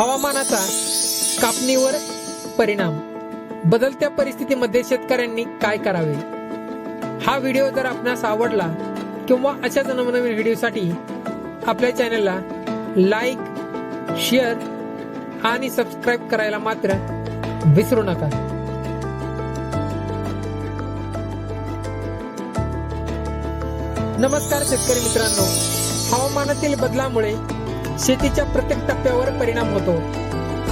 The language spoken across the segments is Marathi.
हवामानाचा कापणीवर परिणाम. बदलत्या परिस्थितीमध्ये शेतकऱ्यांनी काय करावे? हा व्हिडिओ जर आपणास आवडला किंवा अशाच नवनवीन व्हिडिओसाठी आपल्या चॅनलला लाईक शेअर आणि सबस्क्राईब करायला मात्र विसरू नका. नमस्कार शेतकरी मित्रांनो. हवामानातील बदलामुळे शेतीच्या प्रत्येक टप्प्यावर परिणाम होतो.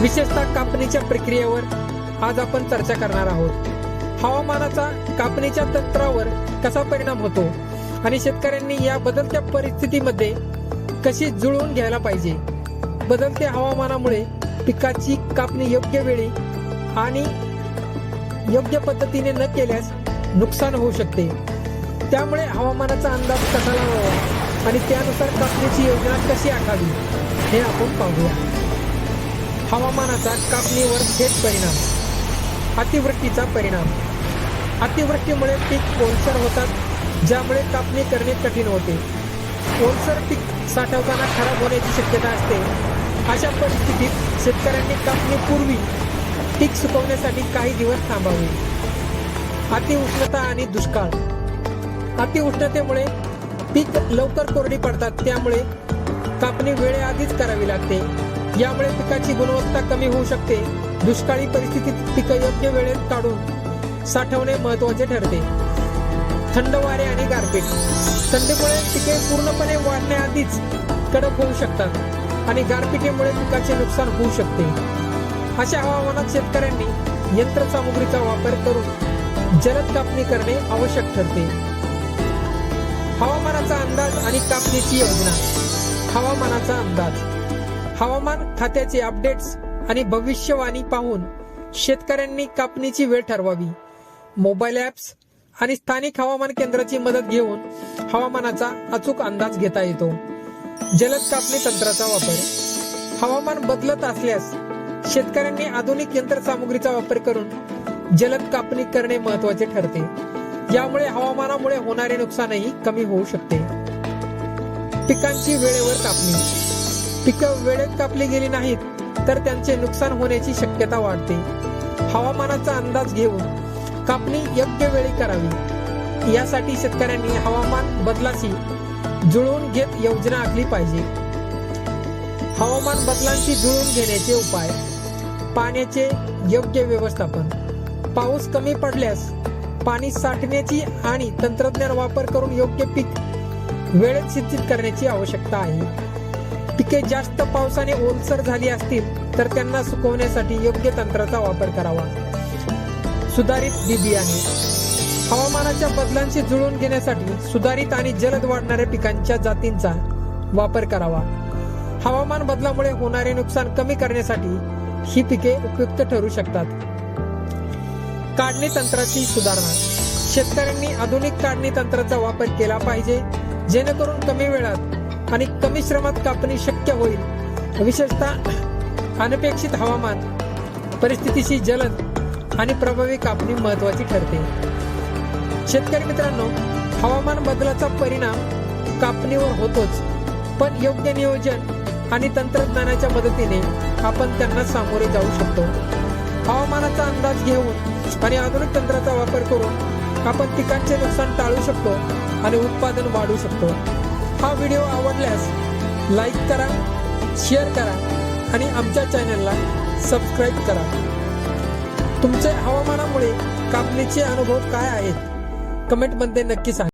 विशेषतः कापणीच्या प्रक्रियेवर आज आपण चर्चा करणार आहोत. हवामानाचा कापणीच्या तंत्रावर कसा परिणाम होतो आणि शेतकऱ्यांनी या बदलत्या परिस्थितीमध्ये कशी जुळवून घ्यायला पाहिजे? बदलत्या हवामानामुळे पिकाची कापणी योग्य वेळी आणि योग्य पद्धतीने न केल्यास नुकसान होऊ शकते. त्यामुळे हवामानाचा अंदाज कसा लावावा? आणि त्यानुसार कापणीची योजना कशी आखावी हे आपण पाहूया. हवामानाचा कापणीवर थेट परिणाम अतिवृष्टीचा परिणाम. अतिवृष्टीमुळे पीक ओलसर होतात ज्यामुळे कापणी करणे कठीण होते. ओलसर पीक साठवताना खराब होण्याची शक्यता असते. अशा परिस्थितीत शेतकऱ्यांनी कापणीपूर्वी पीक सुकवण्यासाठी काही दिवस थांबावे. अतिउष्णता आणि दुष्काळ. अतिउष्णतेमुळे पीक लवकर कोरडी पडतात त्यामुळे कापणी वेळेआधीच करावी लागते. यामुळे पिकाची गुणवत्ता कमी होऊ शकते. दुष्काळी परिस्थितीत पिकं योग्य वेळेत काढून साठवणे महत्त्वाचे ठरते. थंड वारे आणि गारपीट. थंडीमुळे पिके पूर्णपणे वाढण्याआधीच कडक होऊ शकतात आणि गारपिटीमुळे पिकाचे नुकसान होऊ शकते. अशा हवामानात शेतकऱ्यांनी यंत्रसामुग्रीचा वापर करून जलद कापणी करणे आवश्यक ठरते. हवामानाचा अंदाज आणि कापणीची योजना. हवामानाचा अंदाज. हवामान खात्याचे अपडेट्स आणि भविष्यवाणी पाहून शेतकऱ्यांनी कापणीची वेळ ठरवावी. मोबाईल ऍप्स आणि स्थानिक हवामान केंद्राची मदत घेऊन हवामानाचा अचूक अंदाज घेता येतो. जलद कापणी तंत्राचा वापर. हवामान बदलत असल्यास शेतकऱ्यांनी आधुनिक यंत्रसामुग्रीचा वापर करून जलद कापणी करणे महत्त्वाचे ठरते. यामुळे हवामानामुळे होणारे नुकसानही कमी होऊ शकते. पिकांची वेळेवर कापणी. पिकं वेळेत कापली गेली नाहीत तर त्यांचे नुकसान होण्याची शक्यता वाढते. हवामानाचा अंदाज घेऊन कापणी योग्य वेळी करावी. यासाठी शेतकऱ्यांनी हवामान बदलाशी जुळवून घेत योजना आखली पाहिजे. हवामान बदलांशी जुळवून घेण्याचे उपाय. पाण्याचे योग्य व्यवस्थापन. पाऊस कमी पडल्यास पाणी साठण्याची आणि तंत्रज्ञान वापर करून योग्य पीक वेळेत सिंचित करण्याची आवश्यकता आहे. पिके जास्त पावसाने ओलसर झाली असतील तर त्यांना सुकवण्यासाठी योग्य तंत्राचा वापर करावा. सुधारित बी बियाणे हवामानाच्या बदलांशी जुळवून घेण्यासाठी सुधारित आणि जलद वाढणाऱ्या पिकांच्या जातींचा वापर करावा. हवामान बदलामुळे होणारे नुकसान कमी करण्यासाठी ही पिके उपयुक्त ठरू शकतात. काढणी तंत्राची सुधारणा. शेतकऱ्यांनी आधुनिक काढणी तंत्राचा वापर केला पाहिजे जेणेकरून कमी वेळात आणि कमी श्रमात कापणी शक्य होईल. विशेषतः अनपेक्षित हवामान परिस्थितीशी जलद आणि प्रभावी कापणी महत्वाची ठरते. शेतकरी मित्रांनो हवामान बदलाचा परिणाम कापणीवर होतोच पण योग्य नियोजन आणि तंत्रज्ञानाच्या मदतीने आपण त्यांना सामोरे जाऊ शकतो. हवामानाचा अंदाज घेऊन आणि आधुनिक तंत्राचा वापर करून आपण पिकांचे नुकसान टाळू शकतो आणि उत्पादन वाढवू शकतो. हा व्हिडिओ आवडल्यास लाईक करा शेअर करा आणि आमच्या चॅनलला सबस्क्राईब करा. तुमचे हवामानामुळे कापणीचे अनुभव काय आहेत? कमेंटमध्ये नक्की सांगा.